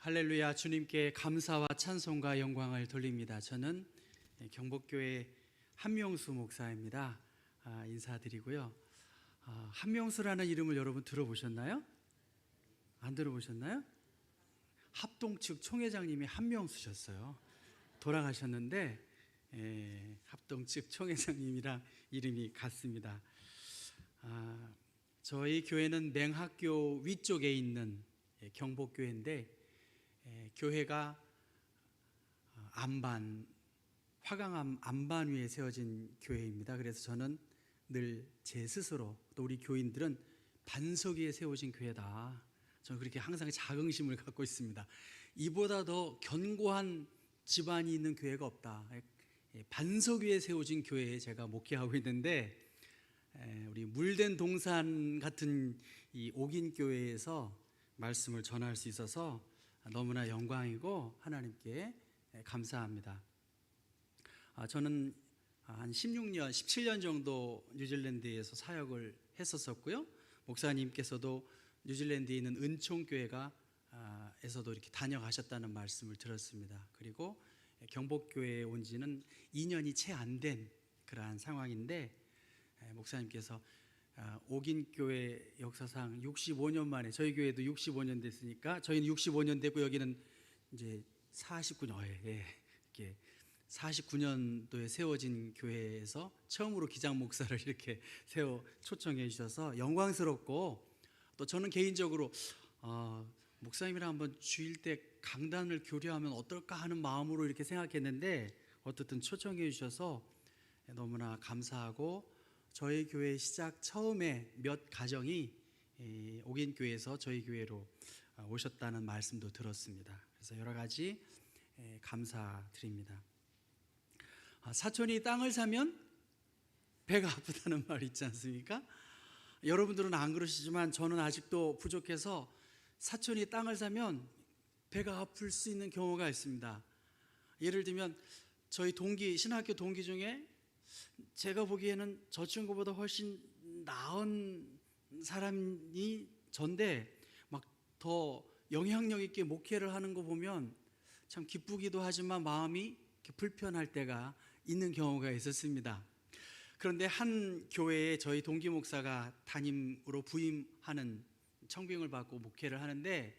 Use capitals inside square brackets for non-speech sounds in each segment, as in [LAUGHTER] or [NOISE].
할렐루야 주님께 감사와 찬송과 영광을 돌립니다. 저는 경복교회 한명수 목사입니다. 아, 인사드리고요. 아, 한명수라는 이름을 여러분 들어보셨나요? 안 들어보셨나요? 합동 측 총회장님이 한명수셨어요. 돌아가셨는데 예, 합동 측 총회장님이랑 이름이 같습니다. 아, 저희 교회는 맹학교 위쪽에 있는 예, 경복교회인데 예, 교회가 어, 안반 화강암 안반 위에 세워진 교회입니다. 그래서 저는 늘 제 스스로 또 우리 교인들은 반석 위에 세워진 교회다. 저는 그렇게 항상 자긍심을 갖고 있습니다. 이보다 더 견고한 집안이 있는 교회가 없다. 예, 반석 위에 세워진 교회에 제가 목회하고 있는데 에, 우리 물된 동산 같은 이 옥인 교회에서 말씀을 전할 수 있어서 너무나 영광이고 하나님께 감사합니다. 아, 저는 한 16년, 17년 정도 뉴질랜드에서 사역을 했었었고요. 목사님께서도 뉴질랜드에 있는 은총교회가 아, 에서도 이렇게 다녀가셨다는 말씀을 들었습니다. 그리고 경복교회에 온 지는 2년이 채 안 된 그러한 상황인데 에, 목사님께서 아, 옥인 교회 역사상 65년 만에 저희 교회도 65년 됐으니까 저희는 65년 됐고 여기는 이제 49년 예, 이렇게 49년도에 세워진 교회에서 처음으로 기장 목사를 이렇게 [LAUGHS] 세워 초청해 주셔서 영광스럽고 또 저는 개인적으로 어, 목사님이랑 한번 주일 때 강단을 교류하면 어떨까 하는 마음으로 이렇게 생각했는데 어떻든 초청해 주셔서 너무나 감사하고 저희 교회 시작 처음에 몇 가정이 이 옥인 교회에서 저희 교회로 아, 오셨다는 말씀도 들었습니다. 그래서 여러 가지 에, 감사드립니다. 아, 사촌이 땅을 사면 배가 아프다는 [LAUGHS] 말 있지 않습니까? 여러분들은 안 그러시지만 저는 아직도 부족해서 사촌이 땅을 사면 배가 아플 수 있는 경우가 있습니다. 예를 들면 저희 동기 신학교 동기 중에 제가 보기에는 저 친구보다 훨씬 나은 사람이 전데 막 더 영향력 있게 목회를 하는 거 보면 참 기쁘기도 하지만 마음이 불편할 때가 있는 경우가 있었습니다. 그런데 한 교회에 저희 동기 목사가 담임으로 부임하는 청빙을 받고 목회를 하는데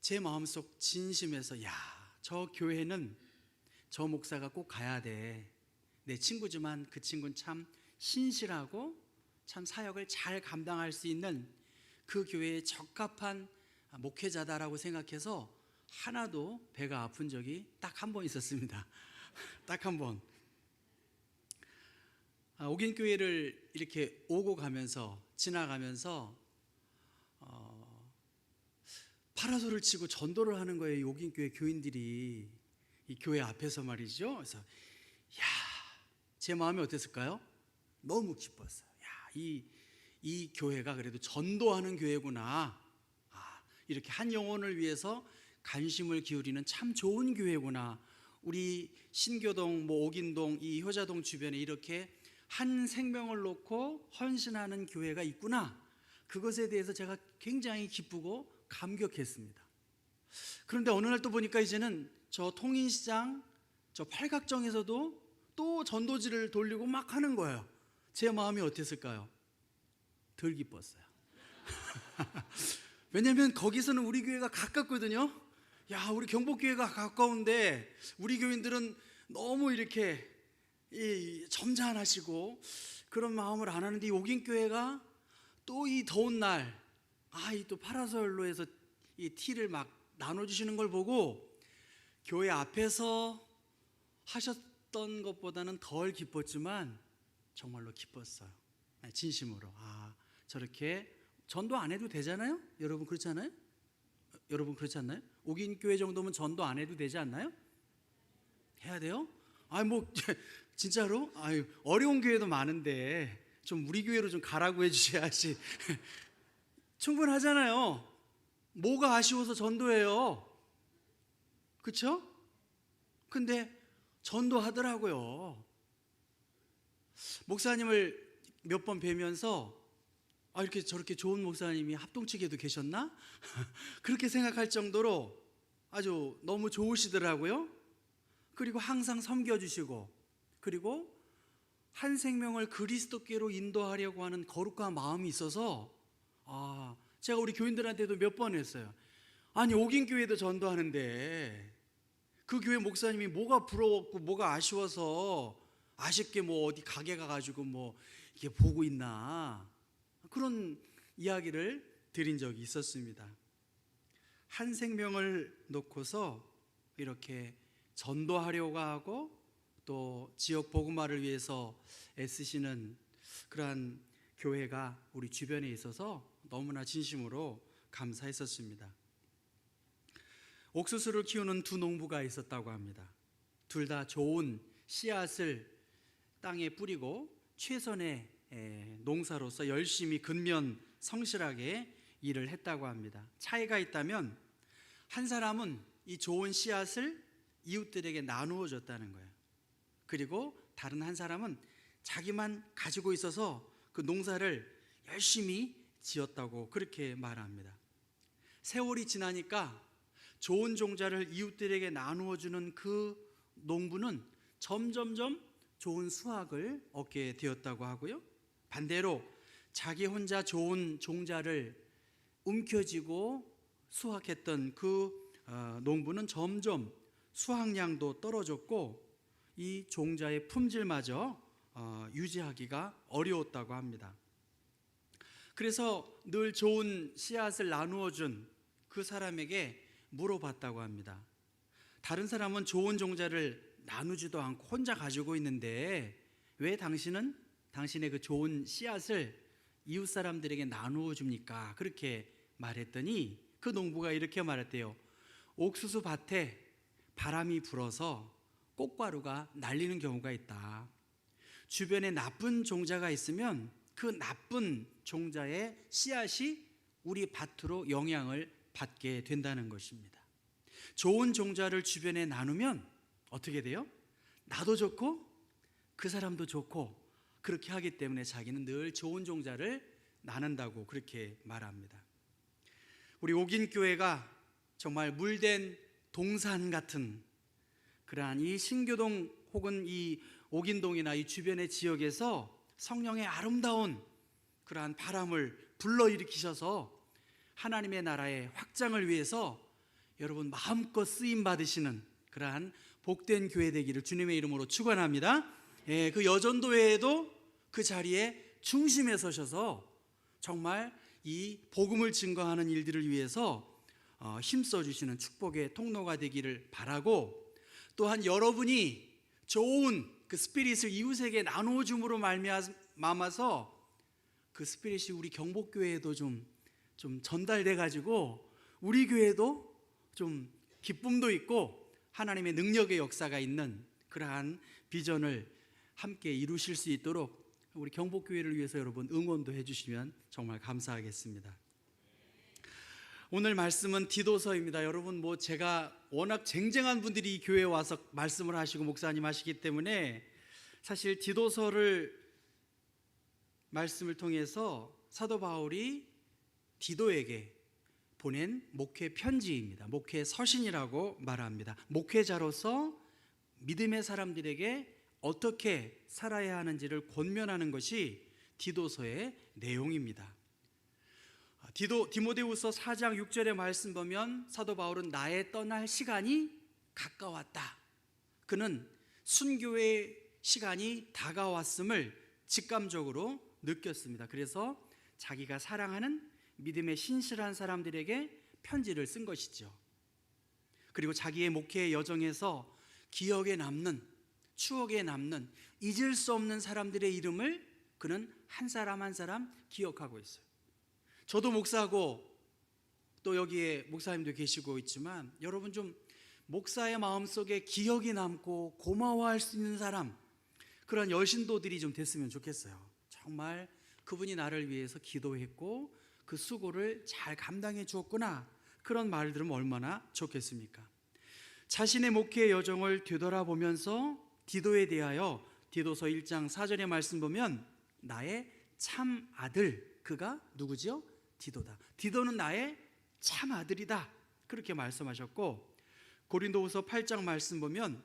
제 마음속 진심에서 야, 저 교회는 저 목사가 꼭 가야 돼. 내 친구지만 그 친구는 참 신실하고 참 사역을 잘 감당할 수 있는 그 교회에 적합한 목회자다라고 생각해서 하나도 배가 아픈 적이 딱 한 번 있었습니다. [LAUGHS] 딱 한 번. 아, 옥인 교회를 이렇게 오고 가면서 지나가면서 어, 파라솔을 치고 전도를 하는 거예요. 옥인 교회 교인들이 이 교회 앞에서 말이죠. 그래서 야, 제 마음이 어땠을까요? 너무 기뻤어요. 야, 이, 이 교회가 그래도 전도하는 교회구나. 아, 이렇게 한 영혼을 위해서 관심을 기울이는 참 좋은 교회구나. 우리 신교동, 뭐 옥인동, 이 효자동 주변에 이렇게 한 생명을 놓고 헌신하는 교회가 있구나. 그것에 대해서 제가 굉장히 기쁘고 감격했습니다. 그런데 어느 날 또 보니까 이제는 저 통인시장, 저 팔각정에서도 또 전도지를 돌리고 막 하는 거예요. 제 마음이 어땠을까요? 덜 기뻤어요. [LAUGHS] 왜냐면 거기서는 우리 교회가 가깝거든요. 야, 우리 경복교회가 가까운데 우리 교인들은 너무 이렇게 이 점잖하시고 그런 마음을 안 하는데 이 옥인교회가 또 이 더운 날, 아, 이 또 파라솔로 해서 이 티를 막 나눠주시는 걸 보고 교회 앞에서 하셨 던 것보다는 덜 기뻤지만 정말로 기뻤어요. 네, 진심으로. 아, 저렇게 전도 안 해도 되잖아요? 여러분 그렇지 않아요? 여러분 그렇지 않나요? 옥인 교회 정도면 전도 안 해도 되지 않나요? 해야 돼요? 아니 뭐 [LAUGHS] 진짜로? 아유 어려운 교회도 많은데 좀 우리 교회로 좀 가라고 해 주셔야지. [LAUGHS] 충분하잖아요. 뭐가 아쉬워서 전도해요? 그렇죠? 근데 전도하더라고요. 목사님을 몇 번 뵈면서 아 이렇게 저렇게 좋은 목사님이 합동측에도 계셨나? [LAUGHS] 그렇게 생각할 정도로 아주 너무 좋으시더라고요. 그리고 항상 섬겨 주시고 그리고 한 생명을 그리스도께로 인도하려고 하는 거룩한 마음이 있어서 아 제가 우리 교인들한테도 몇 번 했어요. 아니 옥인 교회도 전도하는데 그 교회 목사님이 뭐가 부러웠고 뭐가 아쉬워서 아쉽게 뭐 어디 가게 가가지고 뭐 이게 보고 있나 그런 이야기를 드린 적이 있었습니다. 한 생명을 놓고서 이렇게 전도하려고 하고 또 지역 복음화를 위해서 애쓰시는 그러한 교회가 우리 주변에 있어서 너무나 진심으로 감사했었습니다. 옥수수를 키우는 두 농부가 있었다고 합니다. 둘 다 좋은 씨앗을 땅에 뿌리고 최선의 에, 농사로서 열심히 근면 성실하게 일을 했다고 합니다. 차이가 있다면 한 사람은 이 좋은 씨앗을 이웃들에게 나누어 줬다는 거예요. 그리고 다른 한 사람은 자기만 가지고 있어서 그 농사를 열심히 지었다고 그렇게 말합니다. 세월이 지나니까 좋은 종자를 이웃들에게 나누어 주는 그 농부는 점점점 좋은 수확을 얻게 되었다고 하고요. 반대로 자기 혼자 좋은 종자를 움켜쥐고 수확했던 그 어, 농부는 점점 수확량도 떨어졌고 이 종자의 품질마저 어, 유지하기가 어려웠다고 합니다. 그래서 늘 좋은 씨앗을 나누어 준 그 사람에게 물어봤다고 합니다. 다른 사람은 좋은 종자를 나누지도 않고 혼자 가지고 있는데 왜 당신은 당신의 그 좋은 씨앗을 이웃 사람들에게 나누어 줍니까? 그렇게 말했더니 그 농부가 이렇게 말했대요. 옥수수 밭에 바람이 불어서 꽃가루가 날리는 경우가 있다. 주변에 나쁜 종자가 있으면 그 나쁜 종자의 씨앗이 우리 밭으로 영향을 받게 된다는 것입니다. 좋은 종자를 주변에 나누면 어떻게 돼요? 나도 좋고 그 사람도 좋고 그렇게 하기 때문에 자기는 늘 좋은 종자를 나눈다고 그렇게 말합니다. 우리 옥인 교회가 정말 물된 동산 같은 그러한 이 신교동 혹은 이 옥인동이나 이 주변의 지역에서 성령의 아름다운 그러한 바람을 불러일으키셔서 하나님의 나라의 확장을 위해서 여러분 마음껏 쓰임 받으시는 그러한 복된 교회 되기를 주님의 이름으로 축원합니다. 예, 그 여전도회에도 그 자리에 중심에 서셔서 정말 이 복음을 증거하는 일들을 위해서 어, 힘써 주시는 축복의 통로가 되기를 바라고 또한 여러분이 좋은 그 스피릿을 이웃에게 나누어 줌으로 말미암아서 그 스피릿이 우리 경복교회에도 좀, 좀 전달돼 가지고 우리 교회도 좀 기쁨도 있고 하나님의 능력의 역사가 있는 그러한 비전을 함께 이루실 수 있도록 우리 경복교회를 위해서 여러분 응원도 해주시면 정말 감사하겠습니다. 오늘 말씀은 디도서입니다. 여러분 뭐 제가 워낙 쟁쟁한 분들이 이 교회에 와서 말씀을 하시고 목사님 하시기 때문에 사실 디도서를 말씀을 통해서 사도 바울이 디도에게 보낸 목회 편지입니다. 목회 서신이라고 말합니다. 목회자로서 믿음의 사람들에게 어떻게 살아야 하는지를 권면하는 것이 디도서의 내용입니다. 디도 디모데후서 4장 6절의 말씀 보면 사도 바울은 나의 떠날 시간이 가까웠다. 그는 순교의 시간이 다가왔음을 직감적으로 느꼈습니다. 그래서 자기가 사랑하는 믿음의 신실한 사람들에게 편지를 쓴 것이죠. 그리고 자기의 목회의 여정에서 기억에 남는 추억에 남는 잊을 수 없는 사람들의 이름을 그는 한 사람 한 사람 기억하고 있어요. 저도 목사고 또 여기에 목사님도 계시고 있지만 여러분 좀 목사의 마음속에 기억이 남고 고마워할 수 있는 사람 그런 여신도들이 좀 됐으면 좋겠어요. 정말 그분이 나를 위해서 기도했고 그 수고를 잘 감당해 주었구나. 그런 말을 들으면 얼마나 좋겠습니까? 자신의 목회의 여정을 되돌아보면서 디도에 대하여 디도서 1장 4절의 말씀 보면 나의 참 아들 그가 누구지요? 디도다. 디도는 나의 참 아들이다. 그렇게 말씀하셨고 고린도후서 8장 말씀 보면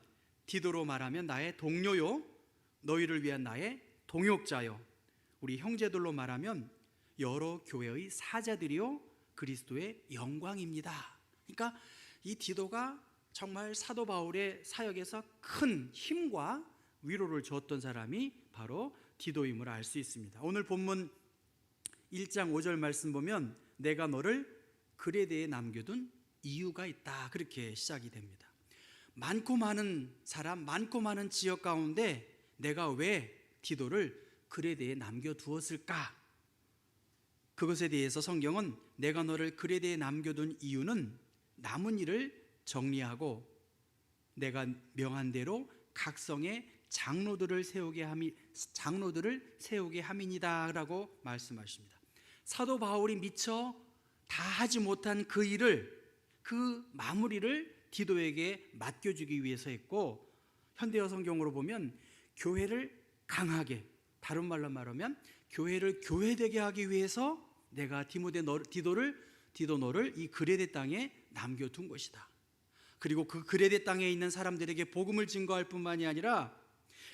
디도로 말하면 나의 동료요 너희를 위한 나의 동역자요 우리 형제들로 말하면 여러 교회의 사자들이요 그리스도의 영광입니다. 그러니까 이 디도가 정말 사도 바울의 사역에서 큰 힘과 위로를 줬던 사람이 바로 디도임을 알 수 있습니다. 오늘 본문 1장 5절 말씀 보면 내가 너를 그레데에 남겨둔 이유가 있다. 그렇게 시작이 됩니다. 많고 많은 사람, 많고 많은 지역 가운데 내가 왜 디도를 그레데에 남겨두었을까? 그것에 대해서 성경은 내가 너를 그레데에 남겨둔 이유는 남은 일을 정리하고 내가 명한 대로 각성의 장로들을 세우게 함이 장로들을 세우게 함이니다라고 말씀하십니다. 사도 바울이 미처 다 하지 못한 그 일을 그 마무리를 디도에게 맡겨주기 위해서 했고 현대어 성경으로 보면 교회를 강하게 다른 말로 말하면 교회를 교회되게 하기 위해서 내가 디모데 너, 디도를 디도 너를 이 그레데 땅에 남겨둔 것이다. 그리고 그 그레데 땅에 있는 사람들에게 복음을 증거할 뿐만이 아니라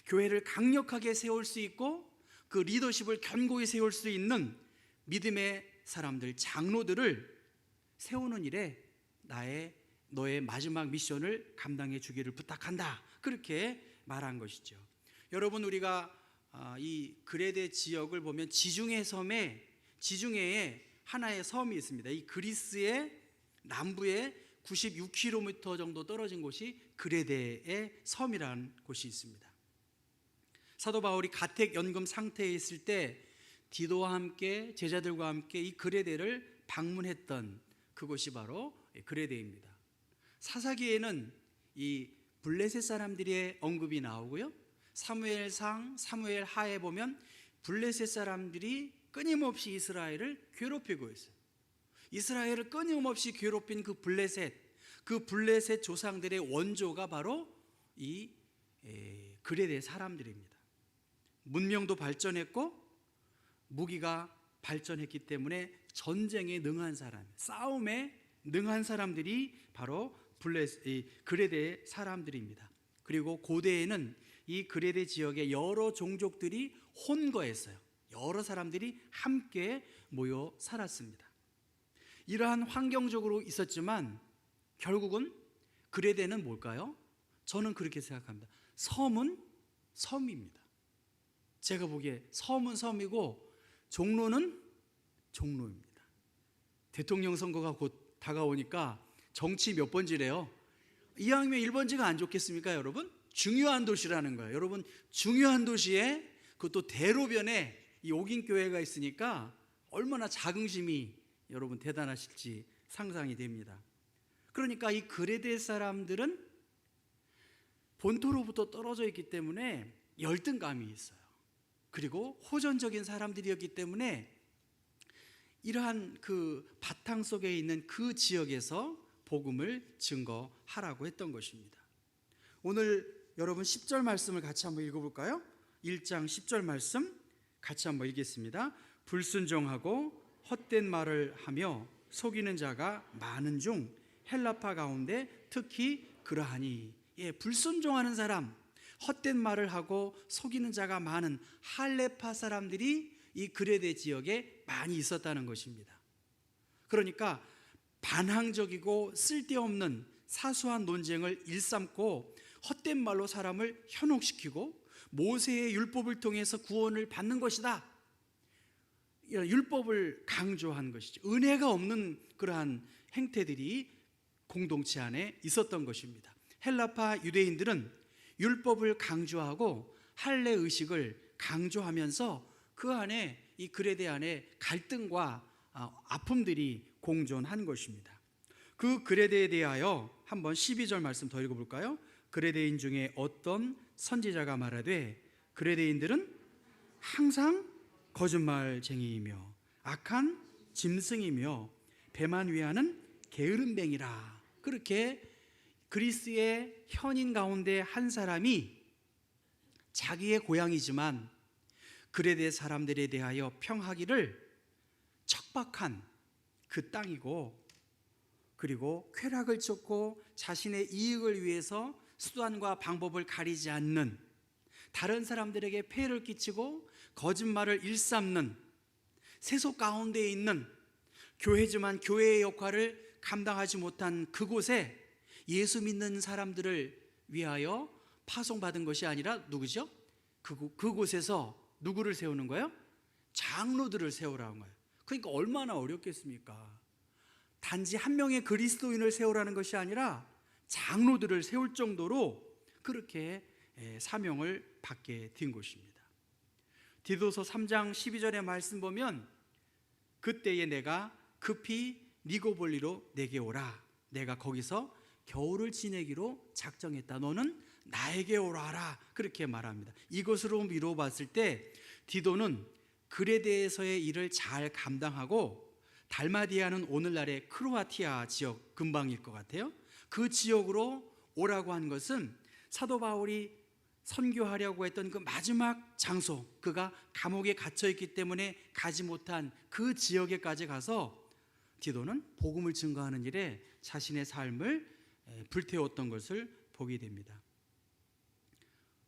교회를 강력하게 세울 수 있고 그 리더십을 견고히 세울 수 있는 믿음의 사람들 장로들을 세우는 일에 나의 너의 마지막 미션을 감당해 주기를 부탁한다. 그렇게 말한 것이죠. 여러분 우리가 아, 이 그레데 지역을 보면 지중해 섬에 지중해에 하나의 섬이 있습니다. 이 그리스의 남부에 96km 정도 떨어진 곳이 그레데의 섬이라는 곳이 있습니다. 사도 바울이 가택 연금 상태에 있을 때 디도와 함께 제자들과 함께 이 그레데를 방문했던 그곳이 바로 그레데입니다. 사사기에는 이 블레셋 사람들의 언급이 나오고요. 사무엘상, 사무엘 하에 보면 블레셋 사람들이 끊임없이 이스라엘을 괴롭히고 있어요. 이스라엘을 끊임없이 괴롭힌 그 블레셋, 그 블레셋 조상들의 원조가 바로 이 에, 그레데 사람들입니다. 문명도 발전했고 무기가 발전했기 때문에 전쟁에 능한 사람, 싸움에 능한 사람들이 바로 블레스, 이 그레데 사람들입니다. 그리고 고대에는 이 그레데 지역의 여러 종족들이 혼거했어요. 여러 사람들이 함께 모여 살았습니다. 이러한 환경적으로 있었지만 결국은 그레데는 뭘까요? 저는 그렇게 생각합니다. 섬은 섬입니다. 제가 보기에 섬은 섬이고 종로는 종로입니다. 대통령 선거가 곧 다가오니까 정치 몇 번지래요? 이왕이면 1번지가 안 좋겠습니까, 여러분? 중요한 도시라는 거예요. 여러분, 중요한 도시에 그것도 대로변에 이 옥인교회가 있으니까 얼마나 자긍심이 여러분 대단하실지 상상이 됩니다. 그러니까 이 그레데 사람들은 본토로부터 떨어져 있기 때문에 열등감이 있어요. 그리고 호전적인 사람들이었기 때문에 이러한 그 바탕 속에 있는 그 지역에서 복음을 증거하라고 했던 것입니다. 오늘 여러분 10절 말씀을 같이 한번 읽어볼까요? 1장 10절 말씀 같이 한번 읽겠습니다. 불순종하고 헛된 말을 하며 속이는 자가 많은 중 헬라파 가운데 특히 그러하니 예, 불순종하는 사람 헛된 말을 하고 속이는 자가 많은 할레파 사람들이 이 그레데 지역에 많이 있었다는 것입니다. 그러니까 반항적이고 쓸데없는 사소한 논쟁을 일삼고 헛된 말로 사람을 현혹시키고 모세의 율법을 통해서 구원을 받는 것이다. 율법을 강조한 것이죠. 은혜가 없는 그러한 행태들이 공동체 안에 있었던 것입니다. 헬라파 유대인들은 율법을 강조하고 할례 의식을 강조하면서 그 안에 이 그레데 안에 갈등과 아, 아픔들이 공존한 것입니다. 그 그레데에 대하여 한번 12절 말씀 더 읽어볼까요? 그레데인 중에 어떤 선지자가 말하되 그레데인들은 항상 거짓말쟁이이며 악한 짐승이며 배만 위하는 게으름뱅이라. 그렇게 그리스의 현인 가운데 한 사람이 자기의 고향이지만 그레데 사람들에 대하여 평하기를 척박한 그 땅이고 그리고 쾌락을 쫓고 자신의 이익을 위해서 수단과 방법을 가리지 않는 다른 사람들에게 폐해를 끼치고 거짓말을 일삼는 세속 가운데 있는 교회지만 교회의 역할을 감당하지 못한 그곳에 예수 믿는 사람들을 위하여 파송받은 것이 아니라 누구죠? 그곳, 그곳에서 누구를 세우는 거예요? 장로들을 세우라는 거예요. 그러니까 얼마나 어렵겠습니까? 단지 한 명의 그리스도인을 세우라는 것이 아니라 장로들을 세울 정도로 그렇게 예, 사명을 받게 된 것입니다. 디도서 3장 12절의 말씀 보면 그때에 내가 급히 니고볼리로 내게 오라. 내가 거기서 겨울을 지내기로 작정했다. 너는 나에게 오라라. 그렇게 말합니다. 이것으로 미뤄 봤을 때 디도는 그레데에서의 일을 잘 감당하고 달마디아는 오늘날의 크로아티아 지역 근방일 것 같아요. 그 지역으로 오라고 한 것은 사도 바울이 선교하려고 했던 그 마지막 장소, 그가 감옥에 갇혀 있기 때문에 가지 못한 그 지역에까지 가서 디도는 복음을 증거하는 일에 자신의 삶을 에, 불태웠던 것을 보게 됩니다.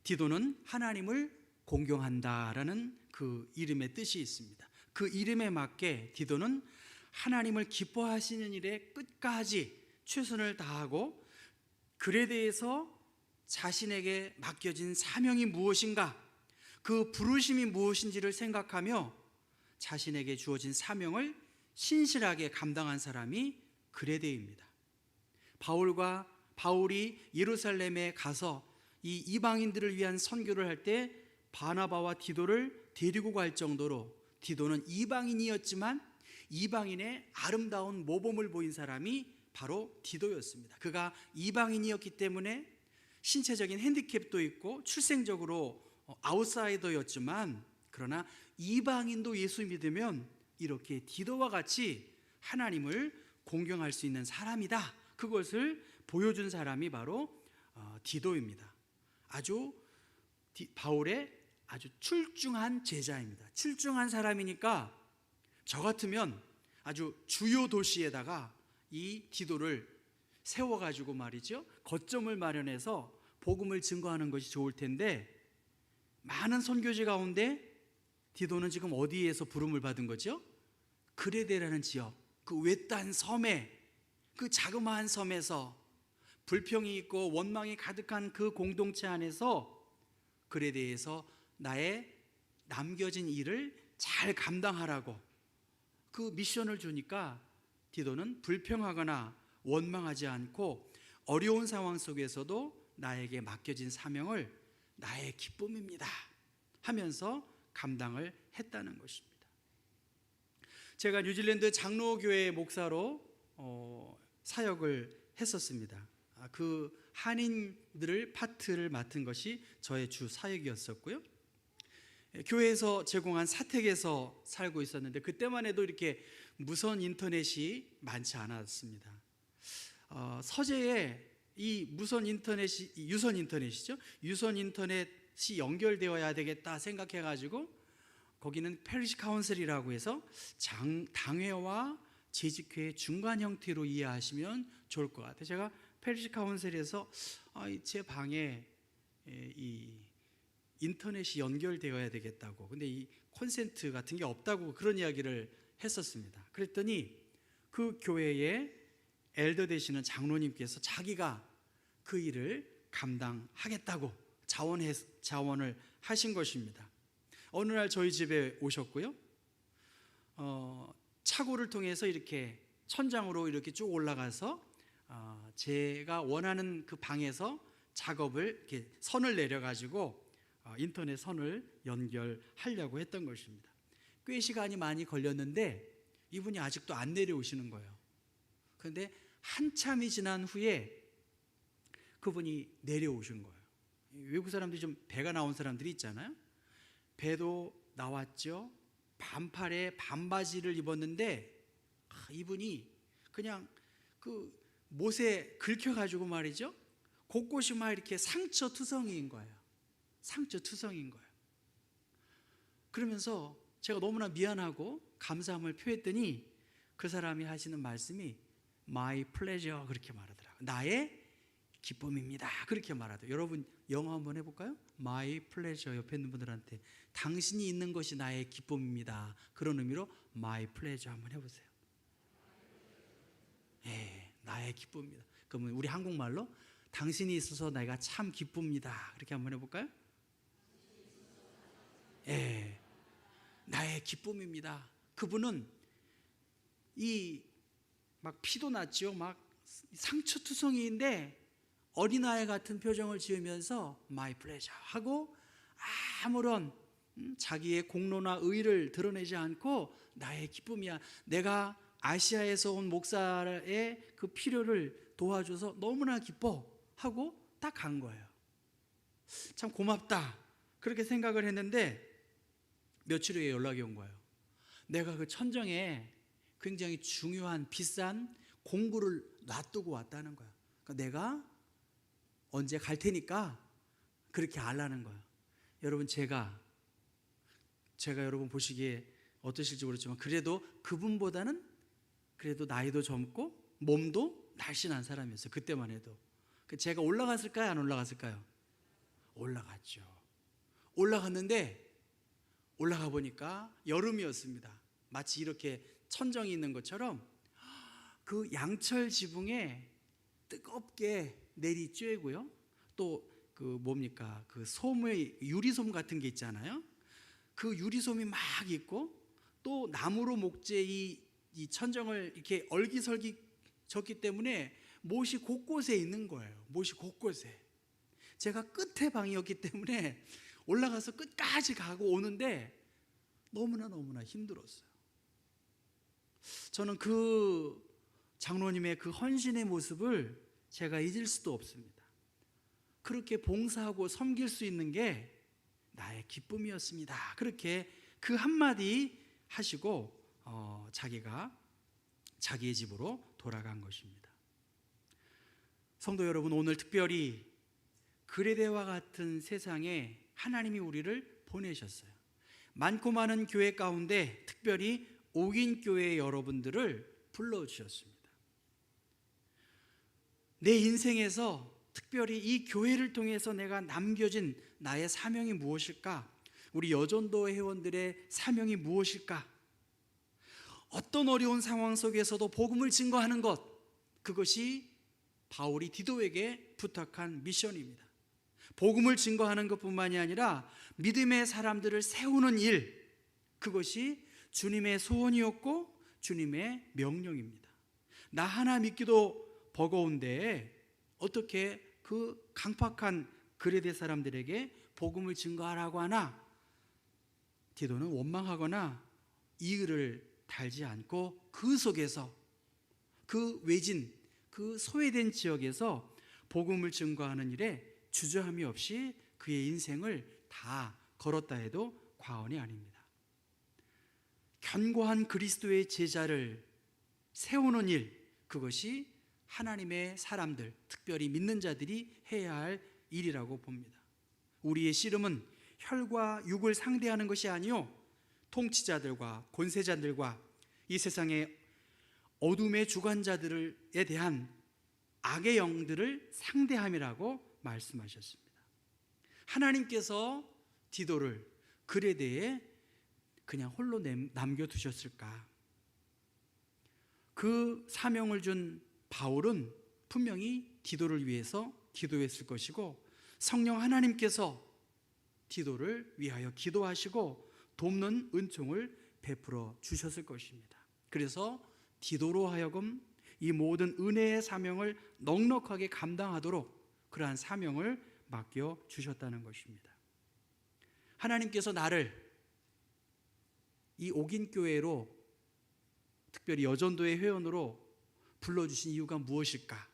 디도는 하나님을 공경한다라는 그 이름의 뜻이 있습니다. 그 이름에 맞게 디도는 하나님을 기뻐하시는 일에 끝까지 최선을 다하고 글에 대해서 자신에게 맡겨진 사명이 무엇인가, 그 부르심이 무엇인지를 생각하며 자신에게 주어진 사명을 신실하게 감당한 사람이 그레데입니다. 바울과 바울이 예루살렘에 가서 이 이방인들을 위한 선교를 할 때 바나바와 디도를 데리고 갈 정도로 디도는 이방인이었지만 이방인의 아름다운 모범을 보인 사람이 바로 디도였습니다. 그가 이방인이었기 때문에 신체적인 핸디캡도 있고 출생적으로 어, 아웃사이더였지만 그러나 이방인도 예수 믿으면 이렇게 디도와 같이 하나님을 공경할 수 있는 사람이다. 그것을 보여준 사람이 바로 어, 디도입니다. 아주 디, 바울의 아주 출중한 제자입니다. 출중한 사람이니까 저 같으면 아주 주요 도시에다가 이 디도를 세워가지고 말이죠. 거점을 마련해서 복음을 증거하는 것이 좋을 텐데 많은 선교지 가운데 디도는 지금 어디에서 부름을 받은 거죠? 그레데라는 지역, 그 외딴 섬에 그 자그마한 섬에서 불평이 있고 원망이 가득한 그 공동체 안에서 그레데에서 나의 남겨진 일을 잘 감당하라고 그 미션을 주니까 디도는 불평하거나 원망하지 않고 어려운 상황 속에서도 나에게 맡겨진 사명을 나의 기쁨입니다 하면서 감당을 했다는 것입니다. 제가 뉴질랜드 장로교회 목사로 어, 사역을 했었습니다. 아, 그 한인들을 파트를 맡은 것이 저의 주 사역이었었고요. 예, 교회에서 제공한 사택에서 살고 있었는데 그때만 해도 이렇게 무선 인터넷이 많지 않았습니다. 어, 서재에 이 무선 인터넷이 유선 인터넷이죠. 유선 인터넷이 연결되어야 되겠다 생각해 가지고 거기는 페리시 카운슬이라고 해서 장, 당회와 재직회 중간 형태로 이해하시면 좋을 것 같아요. 제가 페리시 카운슬에서 아, 제 방에 이 인터넷이 연결되어야 되겠다고. 근데 이 콘센트 같은 게 없다고 그런 이야기를 했었습니다. 그랬더니 그 교회에 엘더 되시는 장로님께서 자기가 그 일을 감당하겠다고 자원해, 자원을 하신 것입니다. 어느 날 저희 집에 오셨고요. 어, 차고를 통해서 이렇게 천장으로 이렇게 쭉 올라가서 어, 제가 원하는 그 방에서 작업을 이렇게 선을 내려 가지고 어, 인터넷 선을 연결하려고 했던 것입니다. 꽤 시간이 많이 걸렸는데 이분이 아직도 안 내려오시는 거예요. 그런데 한참이 지난 후에 그분이 내려오신 거예요. 외국 사람들이 좀 배가 나온 사람들이 있잖아요. 배도 나왔죠. 반팔에 반바지를 입었는데 아, 이분이 그냥 그 못에 긁혀가지고 말이죠. 곳곳이 막 이렇게 상처 투성이인 거예요. 상처 투성인 거예요. 그러면서 제가 너무나 미안하고 감사함을 표했더니 그 사람이 하시는 말씀이 my pleasure 그렇게 말하더라고요. 나의 기쁨입니다. 그렇게 말하더라고요. 여러분 영어 한번 해볼까요? my pleasure 옆에 있는 분들한테 당신이 있는 것이 나의 기쁨입니다. 그런 의미로 my pleasure 한번 해보세요. 예, 나의 기쁨입니다. 그러면 우리 한국말로 당신이 있어서 내가 참 기쁩니다. 그렇게 한번 해볼까요? 예, 나의 기쁨입니다. 그분은 이 막 피도 났죠. 막 상처투성이인데 어린아이 같은 표정을 지으면서 my pleasure 하고 아무런 음, 자기의 공로나 의를 드러내지 않고 나의 기쁨이야. 내가 아시아에서 온 목사의 그 필요를 도와줘서 너무나 기뻐 하고 딱 간 거예요. 참 고맙다. 그렇게 생각을 했는데 며칠 후에 연락이 온 거예요. 내가 그 천정에 굉장히 중요한 비싼 공구를 놔두고 왔다는 거야. 그러니까 내가 언제 갈 테니까 그렇게 알라는 거야. 여러분 제가 제가 여러분 보시기에 어떠실지 모르지만 그래도 그분보다는 그래도 나이도 젊고 몸도 날씬한 사람이었어요. 그때만 해도. 그 제가 올라갔을까요? 안 올라갔을까요? 올라갔죠. 올라갔는데 올라가 보니까 여름이었습니다. 마치 이렇게 천정이 있는 것처럼 그 양철 지붕에 뜨겁게 내리 쬐고요. 또 그 뭡니까? 그 솜의 유리솜 같은 게 있잖아요. 그 유리솜이 막 있고 또 나무로 목재 이, 이 천정을 이렇게 얼기설기 졌기 때문에 못이 곳곳에 있는 거예요. 못이 곳곳에. 제가 끝에 방이었기 때문에 올라가서 끝까지 가고 오는데 너무나 너무나 힘들었어요. 저는 그 장로님의 그 헌신의 모습을 제가 잊을 수도 없습니다. 그렇게 봉사하고 섬길 수 있는 게 나의 기쁨이었습니다. 그렇게 그 한마디 하시고 어, 자기가 자기의 집으로 돌아간 것입니다. 성도 여러분, 오늘 특별히 그레데와 같은 세상에 하나님이 우리를 보내셨어요. 많고 많은 교회 가운데 특별히 옥인 교회 여러분들을 불러 주셨습니다. 내 인생에서 특별히 이 교회를 통해서 내가 남겨진 나의 사명이 무엇일까? 우리 여전도 회원들의 사명이 무엇일까? 어떤 어려운 상황 속에서도 복음을 증거하는 것 그것이 바울이 디도에게 부탁한 미션입니다. 복음을 증거하는 것뿐만이 아니라 믿음의 사람들을 세우는 일 그것이 주님의 소원이었고 주님의 명령입니다. 나 하나 믿기도 버거운데 어떻게 그 강팍한 그레데 사람들에게 복음을 증거하라고 하나? 디도는 원망하거나 이의를 달지 않고 그 속에서 그 외진 그 소외된 지역에서 복음을 증거하는 일에 주저함이 없이 그의 인생을 다 걸었다 해도 과언이 아닙니다. 견고한 그리스도의 제자를 세우는 일 그것이 하나님의 사람들, 특별히 믿는 자들이 해야 할 일이라고 봅니다. 우리의 씨름은 혈과 육을 상대하는 것이 아니요 통치자들과 권세자들과 이 세상의 어둠의 주관자들에 대한 악의 영들을 상대함이라고 말씀하셨습니다. 하나님께서 디도를 글에 대해 그냥 홀로 남겨두셨을까? 그 사명을 준 바울은 분명히 디도를 위해서 기도했을 것이고 성령 하나님께서 디도를 위하여 기도하시고 돕는 은총을 베풀어 주셨을 것입니다. 그래서 디도로 하여금 이 모든 은혜의 사명을 넉넉하게 감당하도록 그러한 사명을 맡겨 주셨다는 것입니다. 하나님께서 나를 이 옥인 교회로 특별히 여전도의 회원으로 불러주신 이유가 무엇일까?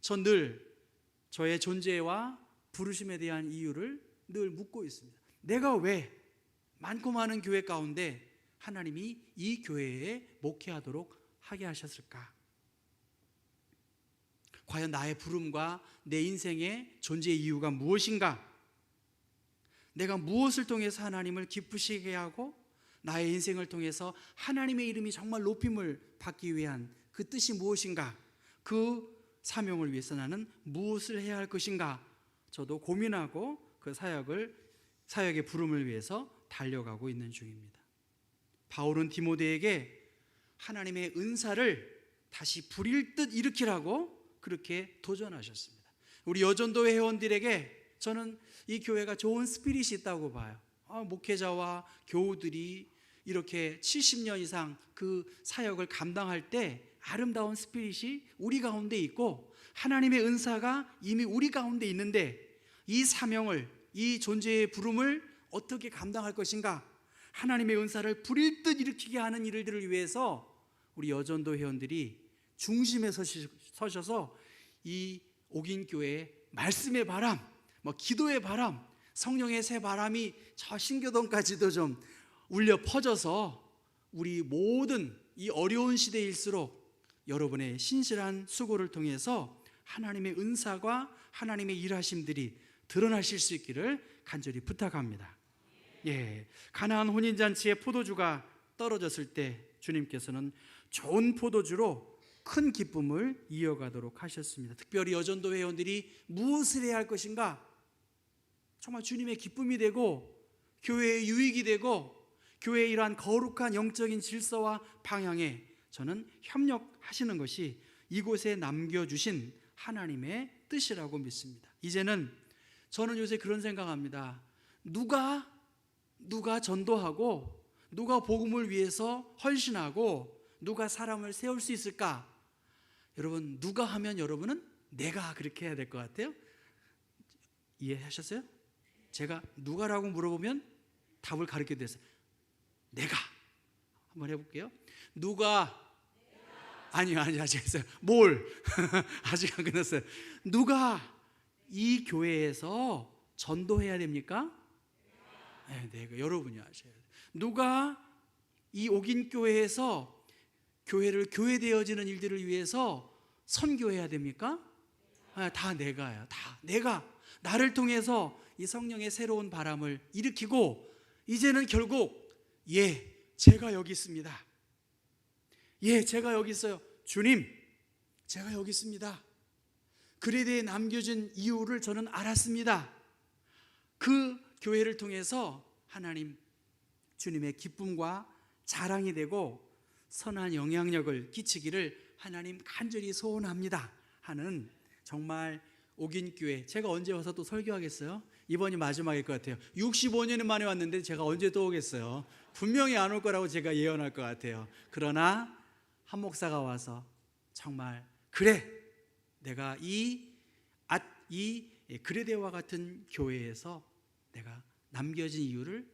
전 늘 저의 존재와 부르심에 대한 이유를 늘 묻고 있습니다. 내가 왜 많고 많은 교회 가운데 하나님이 이 교회에 목회하도록 하게 하셨을까? 과연 나의 부름과 내 인생의 존재의 이유가 무엇인가? 내가 무엇을 통해서 하나님을 기쁘시게 하고 나의 인생을 통해서 하나님의 이름이 정말 높임을 받기 위한 그 뜻이 무엇인가? 그 사명을 위해서 나는 무엇을 해야 할 것인가? 저도 고민하고 그 사역을 사역의 부름을 위해서 달려가고 있는 중입니다. 바울은 디모데에게 하나님의 은사를 다시 부릴 듯 일으키라고 그렇게 도전하셨습니다. 우리 여전도 회원들에게 저는 이 교회가 좋은 스피릿이 있다고 봐요. 아, 목회자와 교우들이 이렇게 70년 이상 그 사역을 감당할 때 아름다운 스피릿이 우리 가운데 있고 하나님의 은사가 이미 우리 가운데 있는데 이 사명을 이 존재의 부름을 어떻게 감당할 것인가 하나님의 은사를 부릴 듯 일으키게 하는 일들을 위해서 우리 여전도 회원들이 중심에 서시- 서셔서 이 옥인 교회의 말씀의 바람, 뭐 기도의 바람, 성령의 새 바람이 저 신교동까지도 좀 울려 퍼져서 우리 모든 이 어려운 시대일수록 여러분의 신실한 수고를 통해서 하나님의 은사와 하나님의 일하심들이 드러나실 수 있기를 간절히 부탁합니다. 예, 가나안 혼인 잔치에 포도주가 떨어졌을 때 주님께서는 좋은 포도주로 큰 기쁨을 이어가도록 하셨습니다. 특별히 여전도 회원들이 무엇을 해야 할 것인가? 정말 주님의 기쁨이 되고 교회의 유익이 되고 교회의 이러한 거룩한 영적인 질서와 방향에 저는 협력하시는 것이 이곳에 남겨주신 하나님의 뜻이라고 믿습니다. 이제는 저는 요새 그런 생각합니다. 누가 누가 전도하고 누가 복음을 위해서 헌신하고 누가 사람을 세울 수 있을까? 여러분 누가 하면 여러분은 내가 그렇게 해야 될 것 같아요. 이해하셨어요? 제가 누가라고 물어보면 답을 가르쳐 드렸어요. 내가 한번 해볼게요. 누가 아니요 아니요 아직 했어요. 뭘 [LAUGHS] 아직 안 끝났어요. 누가 이 교회에서 전도해야 됩니까? 네, 내가 여러분이 하셔야 돼요. 누가 이 옥인 교회에서 교회를 교회 되어지는 일들을 위해서 선교해야 됩니까? 아, 다 내가요. 다 내가 나를 통해서 이 성령의 새로운 바람을 일으키고 이제는 결국 예, 제가 여기 있습니다. 예, 제가 여기 있어요. 주님, 제가 여기 있습니다. 글에 대해 남겨진 이유를 저는 알았습니다. 그 교회를 통해서 하나님 주님의 기쁨과 자랑이 되고 선한 영향력을 끼치기를 하나님 간절히 소원합니다 하는 정말 옥인 교회 제가 언제 와서 또 설교하겠어요? 이번이 마지막일 것 같아요. 65년 만에 왔는데 제가 언제 또 오겠어요? 분명히 안 올 거라고 제가 예언할 것 같아요. 그러나 한 목사가 와서 정말 그래 내가 이, 아, 이 그레데와 같은 교회에서 내가 남겨진 이유를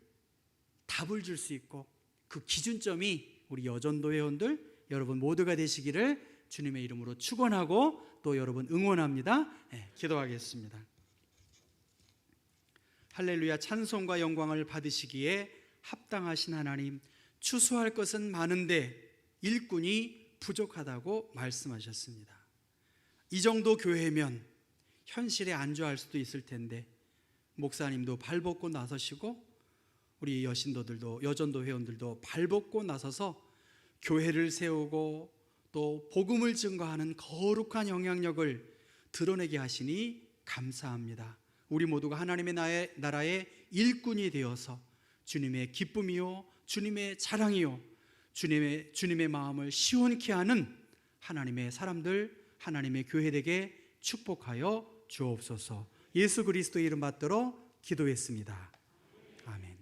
답을 줄 수 있고 그 기준점이 우리 여전도 회원들 여러분 모두가 되시기를 주님의 이름으로 축원하고 또 여러분 응원합니다. 네, 기도하겠습니다. 할렐루야 찬송과 영광을 받으시기에 합당하신 하나님 추수할 것은 많은데 일꾼이 부족하다고 말씀하셨습니다. 이 정도 교회면 현실에 안주할 수도 있을 텐데 목사님도 발벗고 나서시고 우리 여신도들도 여전도 회원들도 발벗고 나서서 교회를 세우고 또 복음을 증거하는 거룩한 영향력을 드러내게 하시니 감사합니다. 우리 모두가 하나님의 나의, 나라의 일꾼이 되어서 주님의 기쁨이요 주님의 자랑이요 주님의 주님의 마음을 시원케 하는 하나님의 사람들 하나님의 교회되게 축복하여 주옵소서. 예수 그리스도의 이름 받들어 기도했습니다. 아멘.